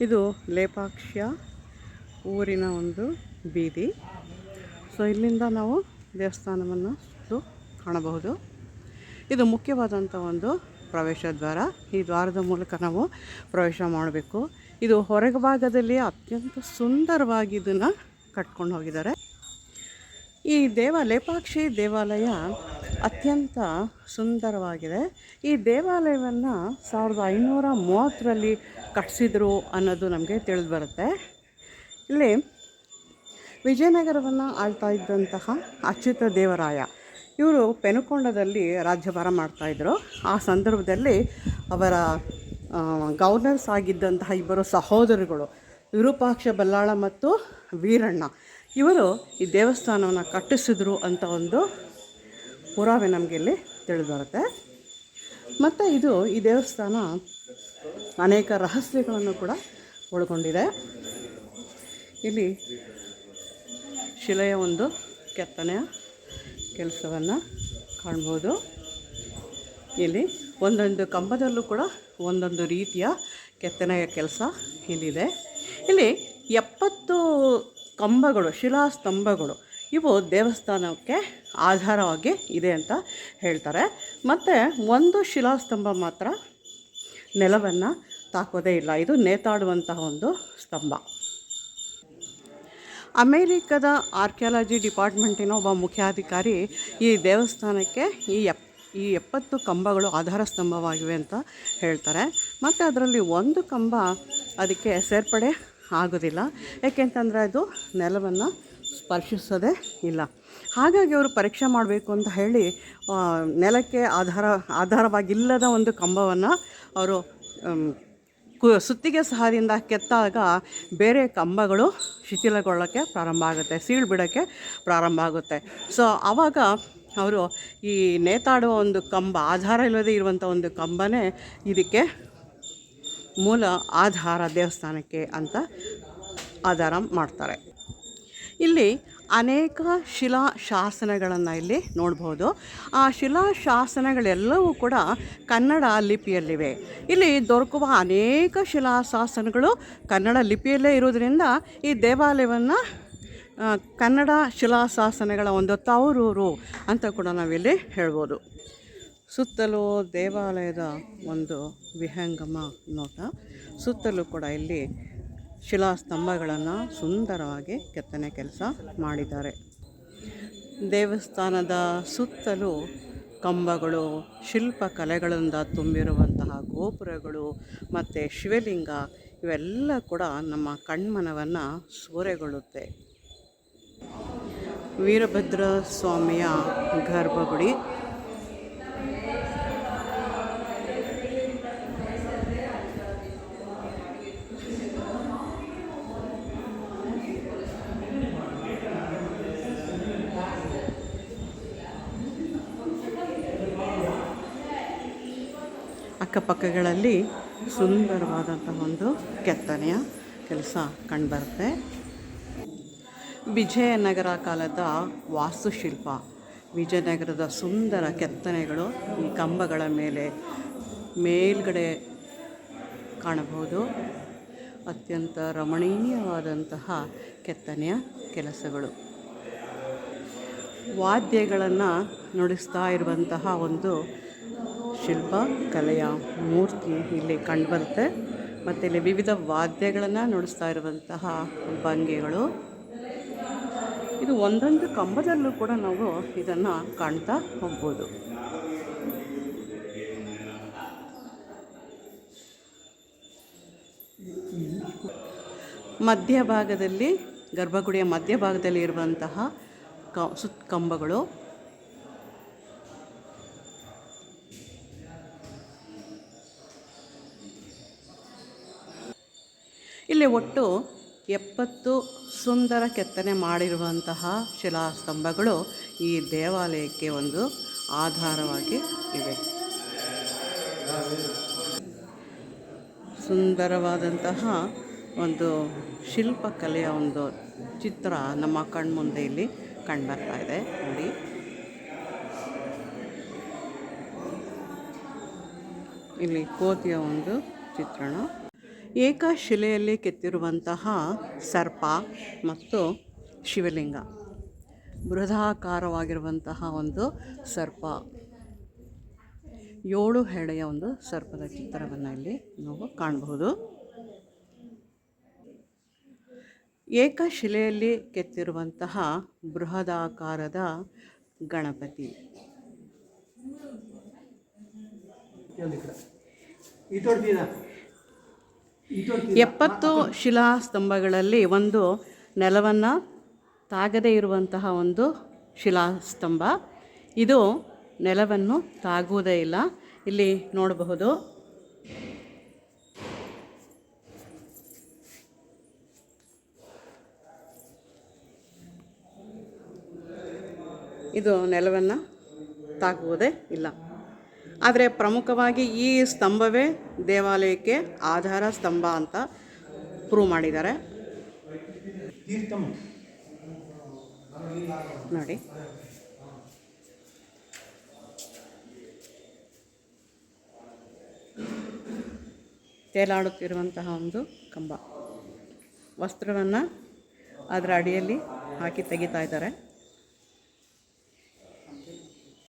ಇದು ಲೇಪಾಕ್ಷ ಊರಿನ ಒಂದು ಬೀದಿ. ಸೊ ಇಲ್ಲಿಂದ ನಾವು ದೇವಸ್ಥಾನವನ್ನು ಕಾಣಬಹುದು. ಇದು ಮುಖ್ಯವಾದಂಥ ಒಂದು ಪ್ರವೇಶ ದ್ವಾರ. ಈ ದ್ವಾರದ ಮೂಲಕ ನಾವು ಪ್ರವೇಶ ಮಾಡಬೇಕು. ಇದು ಹೊರಗೆ ಭಾಗದಲ್ಲಿ ಅತ್ಯಂತ ಸುಂದರವಾಗಿ ಇದನ್ನು ಕಟ್ಕೊಂಡು ಹೋಗಿದ್ದಾರೆ. ಈ ದೇವ, ಲೇಪಾಕ್ಷಿ ದೇವಾಲಯ ಅತ್ಯಂತ ಸುಂದರವಾಗಿದೆ. ಈ ದೇವಾಲಯವನ್ನು ಸಾವಿರದ ಐನೂರ ಮೂವತ್ತರಲ್ಲಿ ಕಟ್ಟಿಸಿದ್ರು ಅನ್ನೋದು ನಮಗೆ ತಿಳಿದು ಬರುತ್ತೆ ಇಲ್ಲಿ ವಿಜಯನಗರವನ್ನು ಆಳ್ತಾ ಇದ್ದಂತಹ ಅಚ್ಯುತ ದೇವರಾಯ, ಇವರು ಪೆನುಕೊಂಡದಲ್ಲಿ ರಾಜ್ಯಭಾರ ಮಾಡ್ತಾಯಿದ್ರು ಆ ಸಂದರ್ಭದಲ್ಲಿ ಅವರ ಗವರ್ನರ್ಸ್ ಆಗಿದ್ದಂತಹ ಇಬ್ಬರು ಸಹೋದರಿಗಳು ವಿರೂಪಾಕ್ಷ ಬಲ್ಲಾಳ ಮತ್ತು ವೀರಣ್ಣ, ಇವರು ಈ ದೇವಸ್ಥಾನವನ್ನು ಕಟ್ಟಿಸಿದ್ರು ಅಂತ ಒಂದು ಪುರಾವೆ ನಮಗೆ ಇಲ್ಲಿ ತಿಳಿದು ಬರುತ್ತೆ ಮತ್ತು ಇದು ಈ ದೇವಸ್ಥಾನ ಅನೇಕ ರಹಸ್ಯಗಳನ್ನು ಕೂಡ ಒಳಗೊಂಡಿದೆ ಇಲ್ಲಿ ಶಿಲೆಯ ಒಂದು ಕೆತ್ತನೆಯ ಕೆಲಸವನ್ನು ಕಾಣ್ಬೋದು. ಇಲ್ಲಿ ಒಂದೊಂದು ಕಂಬದಲ್ಲೂ ಕೂಡ ಒಂದೊಂದು ರೀತಿಯ ಕೆತ್ತನೆಯ ಕೆಲಸ ಇಲ್ಲಿದೆ ಇಲ್ಲಿ ಎಪ್ಪತ್ತು ಕಂಬಗಳು, ಶಿಲಾಸ್ತಂಭಗಳು ಇವು ದೇವಸ್ಥಾನಕ್ಕೆ ಆಧಾರವಾಗಿ ಇದೆ ಅಂತ ಹೇಳ್ತಾರೆ. ಮತ್ತು ಒಂದು ಶಿಲಾಸ್ತಂಭ ಮಾತ್ರ ನೆಲವನ್ನು ತಾಕೋದೇ ಇಲ್ಲ. ಇದು ನೇತಾಡುವಂತಹ ಒಂದು ಸ್ತಂಭ. ಅಮೇರಿಕದ ಆರ್ಕಿಯಾಲಜಿ ಡಿಪಾರ್ಟ್ಮೆಂಟಿನ ಒಬ್ಬ ಮುಖ್ಯಾಧಿಕಾರಿ ಈ ದೇವಸ್ಥಾನಕ್ಕೆ ಈ ಎಪ್, ಈ ಎಪ್ಪತ್ತು ಕಂಬಗಳು ಆಧಾರ ಸ್ತಂಭವಾಗಿವೆ ಅಂತ ಹೇಳ್ತಾರೆ. ಮತ್ತು ಅದರಲ್ಲಿ ಒಂದು ಕಂಬ ಅದಕ್ಕೆ ಸೇರ್ಪಡೆ ಆಗೋದಿಲ್ಲ. ಯಾಕೆಂತಂದರೆ ಅದು ನೆಲವನ್ನು ಸ್ಪರ್ಶಿಸೋದೇ ಇಲ್ಲ. ಹಾಗಾಗಿ ಅವರು ಪರೀಕ್ಷೆ ಮಾಡಬೇಕು ಅಂತ ಹೇಳಿ ನೆಲಕ್ಕೆ ಆಧಾರ, ಆಧಾರವಾಗಿಲ್ಲದ ಒಂದು ಕಂಬವನ್ನು ಅವರು ಕು, ಸುತ್ತಿಗೆ ಸಹಾಯದಿಂದ ಕೆತ್ತಾಗ ಬೇರೆ ಕಂಬಗಳು ಶಿಥಿಲಗೊಳ್ಳೋಕ್ಕೆ ಪ್ರಾರಂಭ ಆಗುತ್ತೆ, ಸೀಳು ಬಿಡೋಕ್ಕೆ ಪ್ರಾರಂಭ ಆಗುತ್ತೆ. ಸೊ ಆವಾಗ ಅವರು ಈ ನೇತಾಡುವ ಒಂದು ಕಂಬ, ಆಧಾರ ಇಲ್ಲದೆ ಇರುವಂಥ ಒಂದು ಕಂಬನೇ ಇದಕ್ಕೆ ಮೂಲ ಆಧಾರ ದೇವಸ್ಥಾನಕ್ಕೆ ಅಂತ ಆಧಾರ ಮಾಡ್ತಾರೆ. ಇಲ್ಲಿ ಅನೇಕ ಶಿಲಾ ಶಾಸನಗಳನ್ನು ಇಲ್ಲಿ ನೋಡ್ಬೋದು. ಆ ಶಿಲಾ ಶಾಸನಗಳೆಲ್ಲವೂ ಕೂಡ ಕನ್ನಡ ಲಿಪಿಯಲ್ಲಿವೆ. ಇಲ್ಲಿ ದೊರಕುವ ಅನೇಕ ಶಿಲಾ ಶಾಸನಗಳು ಕನ್ನಡ ಲಿಪಿಯಲ್ಲೇ ಇರೋದ್ರಿಂದ ಈ ದೇವಾಲಯವನ್ನು ಕನ್ನಡ ಶಿಲಾ ಶಾಸನಗಳ ಒಂದು ತವರೂರು ಅಂತ ಕೂಡ ನಾವಿಲ್ಲಿ ಹೇಳ್ಬೋದು. ಸುತ್ತಲೂ ದೇವಾಲಯದ ಒಂದು ವಿಹಂಗಮ ನೋಟ. ಸುತ್ತಲೂ ಕೂಡ ಇಲ್ಲಿ ಶಿಲಾಸ್ತಂಭಗಳನ್ನು ಸುಂದರವಾಗಿ ಕೆತ್ತನೆ ಕೆಲಸ ಮಾಡಿದ್ದಾರೆ. ದೇವಸ್ಥಾನದ ಸುತ್ತಲೂ ಕಂಬಗಳು, ಶಿಲ್ಪಕಲೆಗಳಿಂದ ತುಂಬಿರುವಂತಹ ಗೋಪುರಗಳು ಮತ್ತು ಶಿವಲಿಂಗ ಇವೆಲ್ಲ ಕೂಡ ನಮ್ಮ ಕಣ್ಮನವನ್ನು ಸೂರೆಗೊಳ್ಳುತ್ತೆ. ವೀರಭದ್ರ ಸ್ವಾಮಿಯ ಗರ್ಭಗುಡಿ ಅಕ್ಕಪಕ್ಕಗಳಲ್ಲಿ ಸುಂದರವಾದಂತಹ ಒಂದು ಕೆತ್ತನೆಯ ಕೆಲಸ ಕಂಡುಬರುತ್ತೆ. ವಿಜಯನಗರ ಕಾಲದ ವಾಸ್ತುಶಿಲ್ಪ, ವಿಜಯನಗರದ ಸುಂದರ ಕೆತ್ತನೆಗಳು ಈ ಕಂಬಗಳ ಮೇಲೆ, ಮೇಲ್ಗಡೆ ಕಾಣಬಹುದು. ಅತ್ಯಂತ ರಮಣೀಯವಾದಂತಹ ಕೆತ್ತನೆಯ ಕೆಲಸಗಳು. ವಾದ್ಯಗಳನ್ನು ನುಡಿಸ್ತಾ ಇರುವಂತಹ ಒಂದು ಶಿಲ್ಪ, ಕಲೆಯ ಮೂರ್ತಿ ಇಲ್ಲಿ ಕಂಡುಬರುತ್ತೆ ಮತ್ತು ಇಲ್ಲಿ ವಿವಿಧ ವಾದ್ಯಗಳನ್ನು ನುಡಿಸ್ತಾ ಇರುವಂತಹ ಭಂಗಿಗಳು. ಇದು ಒಂದೊಂದು ಕಂಬದಲ್ಲೂ ಕೂಡ ನಾವು ಇದನ್ನು ಕಾಣ್ತಾ ಹೋಗ್ಬೋದು. ಮಧ್ಯಭಾಗದಲ್ಲಿ, ಗರ್ಭಗುಡಿಯ ಮಧ್ಯಭಾಗದಲ್ಲಿ ಇರುವಂತಹ ಕ, ಸುತ್ತ ಕಂಬಗಳು. ಇಲ್ಲಿ ಒಟ್ಟು ಎಪ್ಪತ್ತು ಸುಂದರ ಕೆತ್ತನೆ ಮಾಡಿರುವಂತಹ ಶಿಲಾಸ್ತಂಭಗಳು ಈ ದೇವಾಲಯಕ್ಕೆ ಒಂದು ಆಧಾರವಾಗಿ ಇವೆ. ಸುಂದರವಾದಂತಹ ಒಂದು ಶಿಲ್ಪಕಲೆಯ ಒಂದು ಚಿತ್ರ ನಮ್ಮ ಕಣ್ಮುಂದೆ ಇಲ್ಲಿ ಕಂಡುಬರ್ತಾ ಇದೆ. ನೋಡಿ. ಇಲ್ಲಿ ಕೋತಿಯ ಒಂದು ಚಿತ್ರಣ. ಏಕಶಿಲೆಯಲ್ಲಿ ಕೆತ್ತಿರುವಂತಹ ಸರ್ಪ ಮತ್ತು ಶಿವಲಿಂಗ. ಬೃಹದಾಕಾರವಾಗಿರುವಂತಹ ಒಂದು ಸರ್ಪ. ಏಳು ಹೆಡೆಯ ಒಂದು ಸರ್ಪದ ಚಿತ್ರವನ್ನು ಇಲ್ಲಿ ನಾವು ಕಾಣಬಹುದು. ಏಕಶಿಲೆಯಲ್ಲಿ ಕೆತ್ತಿರುವಂತಹ ಬೃಹದಾಕಾರದ ಗಣಪತಿ. ಎಪ್ಪತ್ತು ಶಿಲಾ ಸ್ತಂಭಗಳಲ್ಲಿ ಒಂದು ನೆಲವನ್ನು ತಾಗದೇ ಇರುವಂತಹ ಒಂದು ಶಿಲಾಸ್ತಂಭ. ಇದು ನೆಲವನ್ನು ತಾಗುವುದೇ ಇಲ್ಲ. ಇಲ್ಲಿ ನೋಡಬಹುದು. ಇದು ನೆಲವನ್ನು ತಾಗುವುದೇ ಇಲ್ಲ. ಆದರೆ ಪ್ರಮುಖವಾಗಿ ಈ ಸ್ತಂಭವೇ ದೇವಾಲಯಕ್ಕೆ ಆಧಾರ ಸ್ತಂಭ ಅಂತ ಪ್ರೂವ್ ಮಾಡಿದ್ದಾರೆ. ನೋಡಿ. ತೇಲಾಡುತ್ತಿರುವಂತಹ ಒಂದು ಕಂಬ. ವಸ್ತ್ರವನ್ನು ಅದರ ಅಡಿಯಲ್ಲಿ ಹಾಕಿ ತೆಗಿತಾ ಇದ್ದಾರೆ.